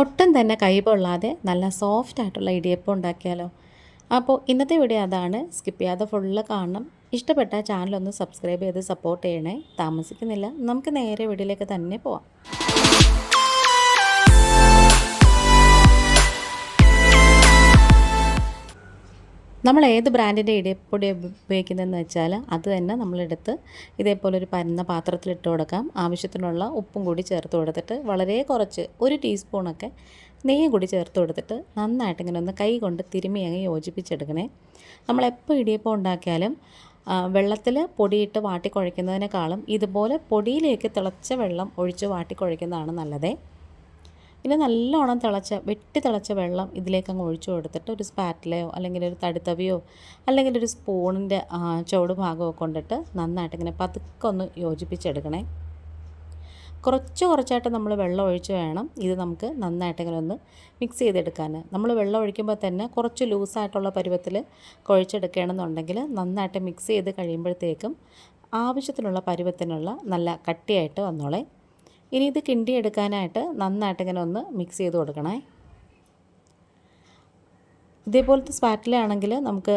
ഒട്ടും തന്നെ കൈ പൊള്ളാതെ നല്ല സോഫ്റ്റ് ആയിട്ടുള്ള ഇടിയപ്പം ഉണ്ടാക്കിയാലോ. അപ്പോൾ ഇന്നത്തെ വീഡിയോ അതാണ്. സ്കിപ്പ് ചെയ്യാതെ ഫുള്ള് കാണണം. ഇഷ്ടപ്പെട്ട ചാനലൊന്ന് സബ്സ്ക്രൈബ് ചെയ്ത് സപ്പോർട്ട് ചെയ്യണേ. താമസിക്കുന്നില്ല. നമുക്ക് നേരെ വീഡിയോയിലേക്ക് തന്നെ പോവാം. നമ്മൾ ഏത് ബ്രാൻഡിന്റെ ഇടിയപ്പൊടി ഉപയോഗിക്കുന്നതെന്ന് വെച്ചാൽ അത് തന്നെ നമ്മളെടുത്ത് ഇതേപോലെ ഒരു പരന്ന പാത്രത്തിലിട്ട് കൊടുക്കാം. ആവശ്യത്തിനുള്ള ഉപ്പും കൂടി ചേർത്ത് കൊടുത്തിട്ട് വളരെ കുറച്ച് ഒരു ടീസ്പൂണൊക്കെ നെയ്യും കൂടി ചേർത്ത് കൊടുത്തിട്ട് നന്നായിട്ട് ഇങ്ങനെ ഒന്ന് കൈ കൊണ്ട് തിരുമ്മി അങ്ങ് യോജിപ്പിച്ചെടുക്കണേ. നമ്മളെപ്പോൾ ഇടിയപ്പം ഉണ്ടാക്കിയാലും വെള്ളത്തിൽ പൊടിയിട്ട് വാട്ടി കുഴയ്ക്കുന്നതിനേക്കാളും ഇതുപോലെ പൊടിയിലേക്ക് തിളച്ച വെള്ളം ഒഴിച്ച് വാട്ടി കുഴയ്ക്കുന്നതാണ് നല്ലതേ. ഇനി നല്ലോണം തിളച്ച വെട്ടി തിളച്ച വെള്ളം ഇതിലേക്ക് അങ്ങ് ഒഴിച്ചു കൊടുത്തിട്ട് ഒരു സ്പാറ്റിലയോ അല്ലെങ്കിൽ ഒരു തടിത്തവിയോ അല്ലെങ്കിൽ ഒരു സ്പൂണിന്റെ ചുവട് ഭാഗമോ കൊണ്ടിട്ട് നന്നായിട്ട് ഇങ്ങനെ പതുക്കെ ഒന്ന് യോജിപ്പിച്ചെടുക്കണേ. കുറച്ച് കുറച്ചായിട്ട് നമ്മൾ വെള്ളം ഒഴിച്ച് വേണം ഇത് നമുക്ക് നന്നായിട്ട് ഇങ്ങനെ ഒന്ന് മിക്സ് ചെയ്തെടുക്കാൻ. നമ്മൾ വെള്ളം ഒഴിക്കുമ്പോൾ തന്നെ കുറച്ച് ലൂസായിട്ടുള്ള പരുവത്തിൽ കുഴച്ചെടുക്കുകയാണെന്നുണ്ടെങ്കിൽ നന്നായിട്ട് മിക്സ് ചെയ്ത് കഴിയുമ്പോഴത്തേക്കും ആവശ്യത്തിനുള്ള പരുവത്തിനുള്ള നല്ല കട്ടിയായിട്ട് വന്നോളേ. ഇനി ഇത് കിണ്ടിയെടുക്കാനായിട്ട് നന്നായിട്ട് ഇങ്ങനെ ഒന്ന് മിക്സ് ചെയ്ത് കൊടുക്കണേ. ഇതേപോലത്തെ സ്പാറ്റിലാണെങ്കിൽ നമുക്ക്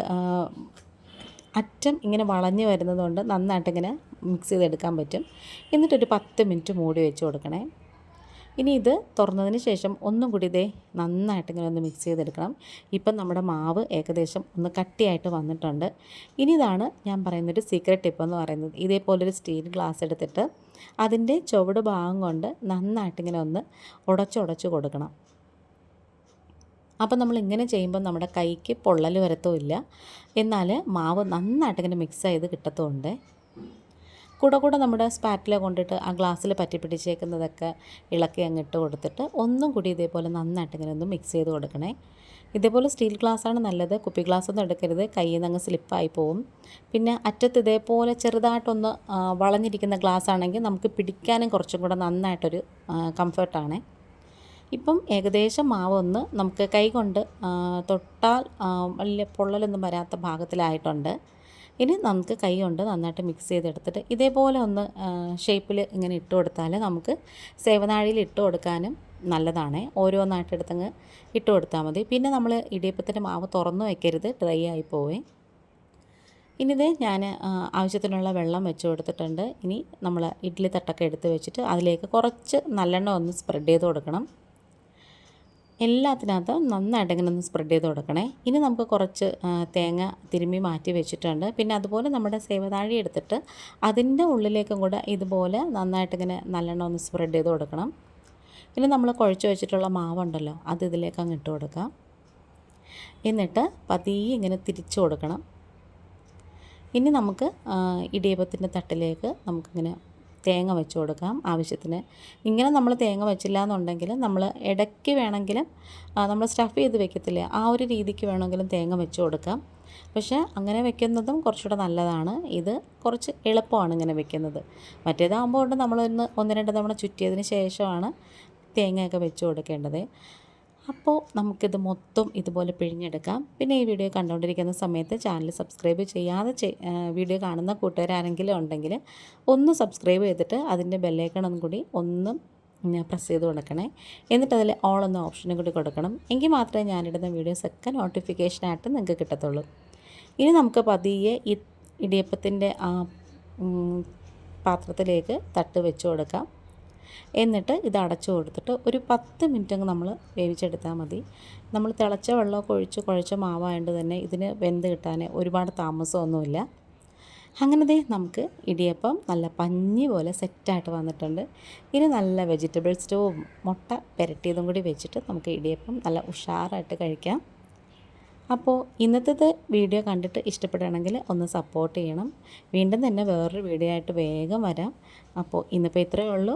അറ്റം ഇങ്ങനെ വളഞ്ഞ് വരുന്നതുകൊണ്ട് നന്നായിട്ടിങ്ങനെ മിക്സ് ചെയ്തെടുക്കാൻ പറ്റും. എന്നിട്ടൊരു പത്ത് മിനിറ്റ് മൂടി വെച്ച് കൊടുക്കണേ. ഇനി ഇത് തുറന്നതിന് ശേഷം ഒന്നും കൂടി ഇതേ നന്നായിട്ട് ഇങ്ങനെ ഒന്ന് മിക്സ് ചെയ്തെടുക്കണം. ഇപ്പം നമ്മുടെ മാവ് ഏകദേശം ഒന്ന് കട്ടിയായിട്ട് വന്നിട്ടുണ്ട്. ഇനി ഇതാണ് ഞാൻ പറയുന്നൊരു സീക്രട്ട് ടിപ്പ് എന്ന് പറയുന്നത്. ഇതേപോലൊരു സ്റ്റീൽ ഗ്ലാസ് എടുത്തിട്ട് അതിന്റെ ചുവട് ഭാഗം കൊണ്ട് നന്നായിട്ട് ഇങ്ങനെ ഒന്ന് ഉടച്ചുടച്ച് കൊടുക്കണം. അപ്പം നമ്മൾ ഇങ്ങനെ ചെയ്യുമ്പോൾ നമ്മുടെ കൈക്ക് പൊള്ളൽ വരത്തുമില്ല. എന്നാൽ മാവ് നന്നായിട്ട് ഇങ്ങനെ മിക്സ് ചെയ്ത് കിട്ടത്തുമുണ്ട്. കൂടെ കൂടെ നമ്മുടെ സ്പാറ്റില കൊണ്ടിട്ട് ആ ഗ്ലാസ്സിൽ പറ്റി പിടിച്ചേക്കുന്നതൊക്കെ ഇളക്കി അങ്ങിട്ട് കൊടുത്തിട്ട് ഒന്നും കൂടി ഇതേപോലെ നന്നായിട്ട് ഇങ്ങനെ ഒന്ന് മിക്സ് ചെയ്ത് കൊടുക്കണേ. ഇതേപോലെ സ്റ്റീൽ ഗ്ലാസ്സാണ് നല്ലത്. കുപ്പി ഗ്ലാസ് ഒന്നും എടുക്കരുത്. കയ്യിൽ നിന്ന് അങ്ങ് സ്ലിപ്പായി പോവും. പിന്നെ അറ്റത്ത് ഇതേപോലെ ചെറുതായിട്ടൊന്ന് വളഞ്ഞിരിക്കുന്ന ഗ്ലാസ് ആണെങ്കിൽ നമുക്ക് പിടിക്കാനും കുറച്ചും കൂടെ നന്നായിട്ടൊരു കംഫർട്ടാണ്. ഇപ്പം ഏകദേശം മാവൊന്ന് നമുക്ക് കൈ കൊണ്ട് തൊട്ടാൽ വലിയ പൊള്ളലൊന്നും വരാത്ത ഭാഗത്തിലായിട്ടുണ്ട്. ഇനി നമുക്ക് കൈ കൊണ്ട് നന്നായിട്ട് മിക്സ് ചെയ്തെടുത്തിട്ട് ഇതേപോലെ ഒന്ന് ഷേപ്പിൽ ഇങ്ങനെ ഇട്ട് കൊടുത്താൽ നമുക്ക് സേവനാഴിയിൽ ഇട്ട് കൊടുക്കാനും നല്ലതാണ്. ഓരോന്നായിട്ട് എടുത്തങ്ങ് ഇട്ട് കൊടുത്താൽ മതി. പിന്നെ നമ്മൾ ഇടിയപ്പത്തിന്റെ മാവ് തുറന്ന് വയ്ക്കരുത് ഡ്രൈ ആയി പോവേ. ഇനി ഇത് ഞാൻ ആവശ്യത്തിനുള്ള വെള്ളം വെച്ച് കൊടുത്തിട്ടുണ്ട്. ഇനി നമ്മൾ ഇഡ്ഡലി തട്ടൊക്കെ എടുത്ത് വെച്ചിട്ട് അതിലേക്ക് കുറച്ച് നല്ലെണ്ണ ഒന്ന് സ്പ്രെഡ് ചെയ്ത് കൊടുക്കണം. എല്ലാത്തിനകത്തും നന്നായിട്ട് ഇങ്ങനെ ഒന്ന് സ്പ്രെഡ് ചെയ്ത് കൊടുക്കണേ. ഇനി നമുക്ക് കുറച്ച് തേങ്ങ തിരുമ്മി മാറ്റി വെച്ചിട്ടുണ്ട്. പിന്നെ അതുപോലെ നമ്മുടെ സേവതാഴി എടുത്തിട്ട് അതിന്റെ ഉള്ളിലേക്കും കൂടെ ഇതുപോലെ നന്നായിട്ട് ഇങ്ങനെ നല്ലെണ്ണം ഒന്ന് സ്പ്രെഡ് ചെയ്ത് കൊടുക്കണം. പിന്നെ നമ്മൾ കുഴച്ച് വെച്ചിട്ടുള്ള മാവുണ്ടല്ലോ അത് ഇതിലേക്ക് അങ്ങ് ഇട്ട് കൊടുക്കാം. എന്നിട്ട് പതിയെ ഇങ്ങനെ തിരിച്ചു കൊടുക്കണം. ഇനി നമുക്ക് ഇടിയപ്പത്തിന്റെ തട്ടിലേക്ക് നമുക്കിങ്ങനെ തേങ്ങ വെച്ച് കൊടുക്കാം ആവശ്യത്തിന്. ഇങ്ങനെ നമ്മൾ തേങ്ങ വെച്ചില്ല എന്നുണ്ടെങ്കിൽ നമ്മൾ ഇടയ്ക്ക് വേണമെങ്കിലും നമ്മൾ സ്റ്റഫ് ചെയ്ത് വെക്കത്തില്ലേ ആ ഒരു രീതിക്ക് വേണമെങ്കിലും തേങ്ങ വെച്ച് കൊടുക്കാം. പക്ഷേ അങ്ങനെ വെക്കുന്നതും കുറച്ചുകൂടെ നല്ലതാണ്. ഇത് കുറച്ച് എളുപ്പമാണ് ഇങ്ങനെ വെക്കുന്നത്. മറ്റേതാകുമ്പോൾ കൊണ്ട് നമ്മളൊന്ന് ഒന്ന് രണ്ട് തവണ ചുറ്റിയതിന് ശേഷമാണ് തേങ്ങയൊക്കെ വെച്ച് കൊടുക്കേണ്ടത്. അപ്പോൾ നമുക്കിത് മൊത്തം ഇതുപോലെ പിഴിഞ്ഞെടുക്കാം. പിന്നെ ഈ വീഡിയോ കണ്ടുകൊണ്ടിരിക്കുന്ന സമയത്ത് ചാനൽ സബ്സ്ക്രൈബ് ചെയ്യാതെ വീഡിയോ കാണുന്ന കൂട്ടുകാരാരെങ്കിലും ഉണ്ടെങ്കിൽ ഒന്ന് സബ്സ്ക്രൈബ് ചെയ്തിട്ട് അതിന്റെ ബെല്ലേക്കണം കൂടി ഒന്ന് പ്രസ് ചെയ്ത് കൊടുക്കണേ. എന്നിട്ട് അതിൽ ഓൾ എന്ന ഓപ്ഷനും കൂടി കൊടുക്കണം. എങ്കിൽ മാത്രമേ ഞാനിടുന്ന വീഡിയോസൊക്കെ നോട്ടിഫിക്കേഷനായിട്ട് നിങ്ങൾക്ക് കിട്ടത്തുള്ളൂ. ഇനി നമുക്ക് പതിയെ ഈ ഇടിയപ്പത്തിന്റെ ആ പാത്രത്തിലേക്ക് തട്ട് വെച്ച് കൊടുക്കാം. എന്നിട്ട് ഇത് അടച്ചു കൊടുത്തിട്ട് ഒരു പത്ത് മിനിറ്റ് അങ്ങ് നമ്മൾ വേവിച്ചെടുത്താൽ മതി. നമ്മൾ തിളച്ച വെള്ളമൊക്കെ ഒഴിച്ച് കുഴച്ച മാവായതുകൊണ്ട് തന്നെ ഇതിന് വെന്ത് കിട്ടാൻ ഒരുപാട് താമസമൊന്നുമില്ല. അങ്ങനെ ദേ നമുക്ക് ഇടിയപ്പം നല്ല പഞ്ഞി പോലെ സെറ്റായിട്ട് വന്നിട്ടുണ്ട്. ഇനി നല്ല വെജിറ്റബിൾ സ്റ്റോവും മുട്ട പെരട്ടിയതും കൂടി വെച്ചിട്ട് നമുക്ക് ഇടിയപ്പം നല്ല ഉഷാറായിട്ട് കഴിക്കാം. അപ്പോൾ ഇന്നത്തെ വീഡിയോ കണ്ടിട്ട് ഇഷ്ടപ്പെടുകയാണെങ്കിൽ ഒന്ന് സപ്പോർട്ട് ചെയ്യണം. വീണ്ടും തന്നെ വേറൊരു വീഡിയോ ആയിട്ട് വേഗം വരാം. അപ്പോൾ ഇന്നിപ്പോൾ ഇത്രയേ ഉള്ളൂ.